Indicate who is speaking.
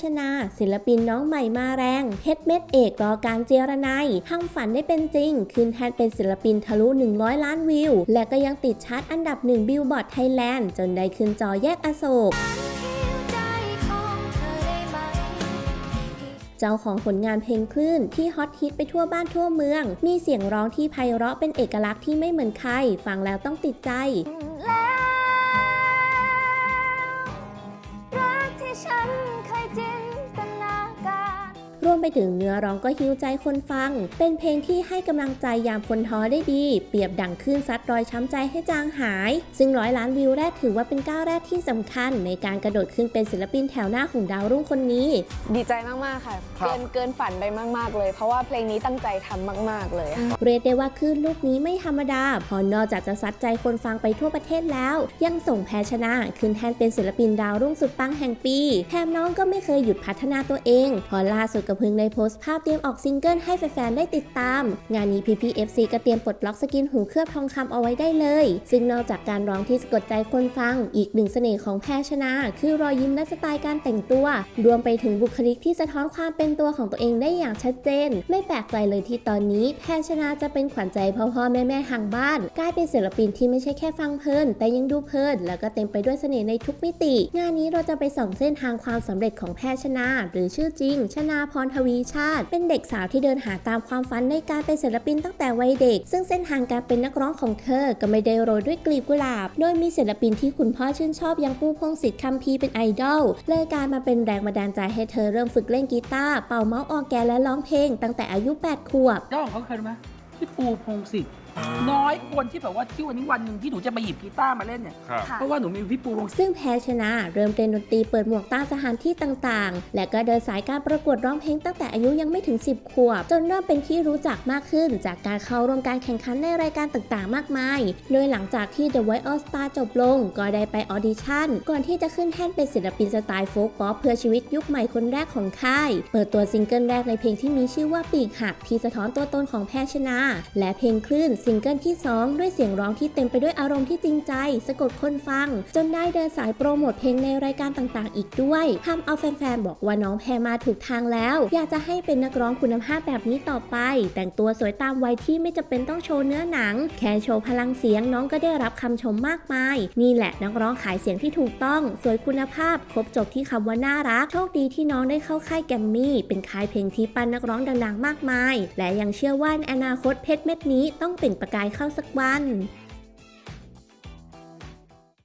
Speaker 1: ชนา ศิลปินน้องใหม่มาแรงเพชรเม็ดเอกรอการเจรนายทำฝันได้เป็นจริง ขึ้นแทนเป็นศิลปินทะลุ 100 ล้านวิว และก็ยังติดชาร์ตอันดับหนึ่งบิลบอร์ดไทยแลนด์จนได้ขึ้นจอแยกอโศก
Speaker 2: เจ้า
Speaker 1: ของผลงานเพลงคลื่นที่ฮอตฮิตไปทั่วบ้านทั่วเมือง มีเสียงร้องที่ไพเราะเป็นเอกลักษณ์ที่ไม่เหมือนใคร ฟังแล้วต้องติดใจ
Speaker 2: ฉันเคยจิน
Speaker 1: ไปถึงเนื้อร้องก็ฮิวใจคนฟัง เป็นเพลงที่ให้กำลังใจยามคนท้อได้ดี เปรียบดั่งคลื่นซัดรอยช้ำใจให้จางหาย ซึ่งร้อยล้านวิวแรกถือว่าเป็นก้าวแรกที่สำคัญ ในการกระโดดขึ้นเป็นศิลปินแถวหน้าของดาวรุ่งคนนี้
Speaker 3: ดีใจมาก ๆ ค่ะ
Speaker 4: ครับ
Speaker 3: เกินเกินฝันไปมาก ๆ เลย เพราะว่าเพลงนี้ตั้งใจทำมาก ๆ เลยค่ะ
Speaker 1: เรียกได้ว่าคลื่นลูกนี้ไม่ธรรมดาพอนอกจากจะซัดใจคนฟังไปทั่วประเทศแล้ว ยังส่งแพชนะขึ้นแทนเป็นศิลปินดาวรุ่งสุดปังแห่งปีแถมน้องก็ไม่เคยหยุดพัฒนาตัวเอง พอล่าสุดก็เพิ่งได้โพสต์ภาพเตรียมออกซิงเกิลให้แฟนๆได้ติดตาม งานนี้ PPFC ก็เตรียมปลดล็อกสกินหูเคลือบทองคำเอาไว้ได้เลย ซึ่งนอกจากการร้องที่สะกดใจคนฟัง อีกหนึ่งเสน่ห์ของแพชนะ คือรอยยิ้มและสไตล์การแต่งตัว รวมไปถึงบุคลิกที่สะท้อนความเป็นตัวของตัวเองได้อย่างชัดเจน ไม่แปลกใจเลยที่ตอนนี้แพชนะจะเป็นขวัญใจพ่อพ่อแม่แม่ห่างบ้าน กลายเป็นศิลปินที่ไม่ใช่แค่ฟังเพลิน แต่ยังดูเพลิน แล้วก็เต็มไปด้วยเสน่ห์ในทุกมิติ งานนี้เราจะไปส่องเส้นทางความสำเร็จของแพชนาหรือชื่อจริง ชนาพรทวีชาติ เป็นเด็กสาวที่เดินหาตามความฝันในการเป็นศิลปินตั้งแต่วัยเด็ก ซึ่งเส้นทางการเป็นนักร้องของเธอ ก็ไม่ได้โรยด้วยกลีบกุหลาบ โดยมีศิลปินที่คุณพ่อชื่นชอบอย่างปูพงศิษฐ์คำพีร์เป็นไอดอล เลยการมาเป็นแรงบันดาลใจให้เธอเริ่มฝึกเล่นกีตาร์ เป่าเมาส์ออแกนและร้องเพลง ตั้งแต่อายุ 8 ขวบ
Speaker 4: ย่องเขาเคยไหมพี่ปูพงศิษฐ์ น้อยคนที่แบบว่าที่วันนี้วันหนึ่งที่หนูจะมาหยิบกีตาร์มาเล่นเนี่ย
Speaker 5: ครับ
Speaker 3: ค่ะ
Speaker 4: เพราะว่าหนูมีพี่ปูพงศิษฐ์
Speaker 1: ซึ่งแพชนะเริ่มเรียนดนตรีเปิดหมวกตามสถานที่ต่างๆ และก็เดินสายการประกวดร้องเพลงตั้งแต่อายุยังไม่ถึง 10 ขวบ จนเริ่มเป็นที่รู้จักมากขึ้น จากการเข้าร่วมการแข่งขันในรายการต่างๆ มากมาย โดยหลังจากที่ The Voice All Star จบลง ก็ได้ไปออดิชั่น ก่อนที่จะขึ้นแท่นเป็นศิลปินสไตล์โฟล์กป๊อปเพื่อชีวิตยุคใหม่คนแรกของค่าย เปิดตัวซิงเกิลแรกในเพลงที่มีชื่อว่าปีกหักที่สะท้อนตัวตนของแพชนะ และเพลงคลื่นซิงเกิลที่สองด้วยเสียงร้องที่เต็มไปด้วยอารมณ์ที่จริงใจ สะกดคนฟัง จนได้เดินสายโปรโมทเพลงในรายการต่างๆ อีกด้วยทำเอาแฟนๆ บอกว่าน้องแพรมาถูกทางแล้ว อยากจะให้เป็นนักร้องคุณภาพแบบนี้ต่อไป แต่งตัวสวยตามวัยที่ไม่จำเป็นต้องโชว์เนื้อหนัง แค่โชว์พลังเสียงน้องก็ได้รับคำชมมากมาย นี่แหละนักร้องขายเสียงที่ถูกต้อง สวยคุณภาพ ครบจบที่คำว่าน่ารัก โชคดีที่น้องได้เข้าค่ายแกรมมี่ เป็นค่ายเพลงที่ปั้นนักร้องดังๆ มากมาย และยังเชื่อว่าในอนาคตเพชรเม็ดนี้ต้องเป็นล่งประกายเข้าสักวัน